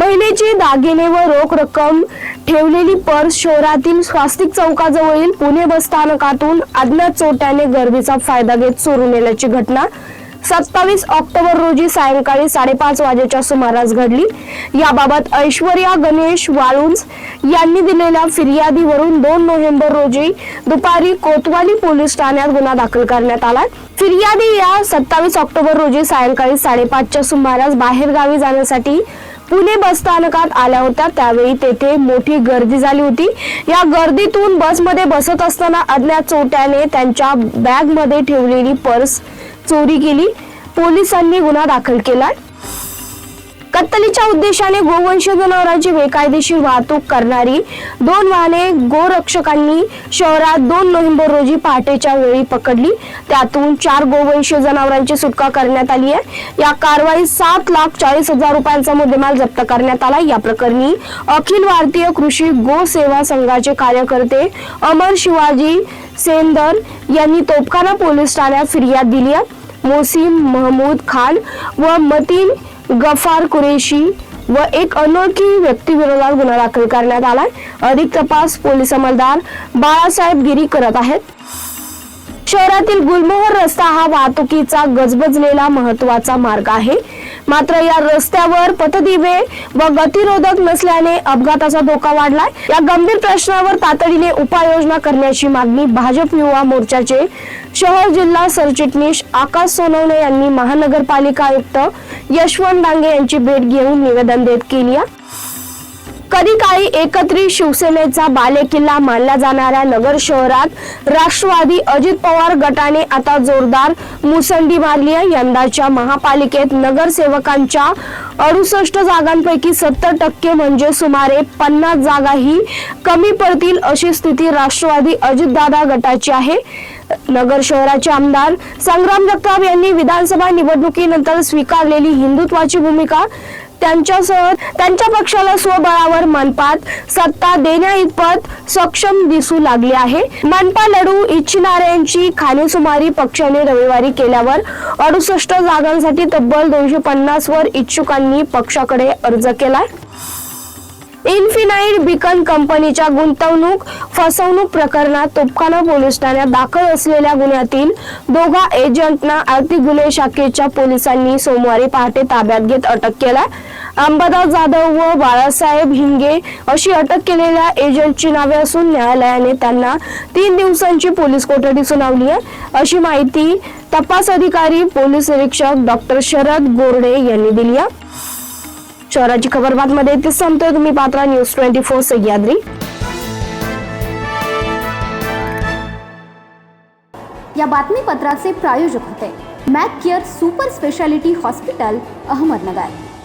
महिलेचे दागिने व रोख रक्कम ठेवलेली पर्स शहरातील स्वास्तिक चौकाजवळील पुणे बस स्थानकातून अज्ञात चोट्याने गर्दीचा फायदा घेत चोरून नेल्याची घटना. सत्तावीस ऑक्टोबर रोजी सायंकाळी साडेपाच वाजेच्या सुमारास घडली. याबाबत ऐश्वर्या गणेश वाळुंज यांनी दिलेल्या फिर्यादीवरून दोन नोव्हेंबर रोजी दुपारी कोतवाली पोलीस ठाण्यात गुन्हा दाखल करण्यात आला. फिर्यादी या सत्तावीस ऑक्टोबर रोजी सायंकाळी साडेपाचच्या सुमारास बाहेरगावी जाण्यासाठी पुणे बस स्थानकात आल्या होत्या. त्यावेळी तेथे मोठी गर्दी झाली होती. या गर्दीतून बसमध्ये बसत असताना अज्ञात चोट्याने त्यांच्या बॅगमध्ये ठेवलेली पर्स चोरी केली. पोलिसांनी गुन्हा दाखल केला. कत्तलीच्या उद्देशाने गोवंश जनावरांची बेकायदेशीर वाहतूक करणारी दोन वाहने गोरक्षकांनी शहरात दोन नोव्हेंबर रोजी पहाटेच्या वेळी पकडली. त्यातून चार गोवंश जनावरांची सुटका करण्यात आली आहे. या कारवाईत सात लाख चाळीस हजार रुपयांचा मुद्देमाल जप्त करण्यात आला या प्रकरणी अखिल भारतीय कृषी गो सेवा संघाचे कार्यकर्ते अमर शिवाजी सेंदर यांनी तोपखाना पोलीस ठाण्यात फिर्याद दिली आहे. मोसीम महमूद खान व मतीन गफार कुरेशी व एक अनोळखी व्यक्तीविरोधात गुन्हा दाखल करण्यात आलाय. अधिक तपास पोलीस अंमलदार बाळासाहेब गिरी करत आहेत. शहरातील गुलमोहर रस्ता हा वाहतुकीचा गजबजलेला महत्त्वाचा मार्ग आहे. मात्र या रस्त्यावर पथदिवे व गतिरोधक नसल्याने अपघाताचा धोका वाढलाय. या गंभीर प्रश्नावर तातडीने उपाययोजना करण्याची मागणी भाजप युवा मोर्चाचे शहर जिल्हा सरचिटणीस आकाश सोनवणे यांनी महानगरपालिका आयुक्त यशवंत डांगे यांची भेट घेऊन निवेदन देत केली आहे. कधी काळी एकत्रित शिवसेनेचा बालेकिल्ला मानला जाणाऱ्या नगर शहरात राष्ट्रवादी अजित पवार गटाने आता जोरदार मुसंडी मारली आहे. यंदाच्या महापालिकेत नगरसेवकांच्या अडुसष्ट जागांपैकी सत्तर टक्के म्हणजे सुमारे पन्नास जागा ही कमी पडतील अशी स्थिती राष्ट्रवादी अजितदादा गटाची आहे. नगर शहराचे आमदार संग्राम जगताप यांनी विधानसभा निवडणुकीनंतर स्वीकारलेली हिंदुत्वाची भूमिका त्यांच्यासह त्यांच्या पक्षाला स्वबळावर मनपात सत्ता देण्या इतपत सक्षम दिसू लागले आहे. मनपा लढू इच्छिणाऱ्यांची खानेसुमारी पक्षाने रविवारी केल्यावर अडुसष्ट जागांसाठी तब्बल दोनशे पन्नास वर इच्छुकांनी पक्षाकडे अर्ज केलाय. इन्फिनाईट बिकन कंपनीच्या गुंतवणूक फसवणूक प्रकरणात तोपखाना पोलीस ठाण्यात दाखल असलेल्या गुन्ह्यातील दोघा एजंटना आर्थिक गुन्हे शाखेच्या पोलिसांनी सोमवारी पहाटे ताब्यात घेत अटक केला अंबादास जाधव व बाळासाहेब हिंगे अशी अटक केलेल्या एजंटची नावे असून न्यायालयाने त्यांना तीन दिवसांची पोलीस कोठडी सुनावली आहे. अशी माहिती तपास अधिकारी पोलीस निरीक्षक डॉक्टर शरद गोरडे यांनी दिली आहे. शहराची खबर बातमध्ये ते संपतोय. तुम्ही पात्रा न्यूज ट्वेंटी फोर सह्याद्री. या बातमीपत्राचे प्रायोजक होते. Mac care super speciality hospital Ahmednagar.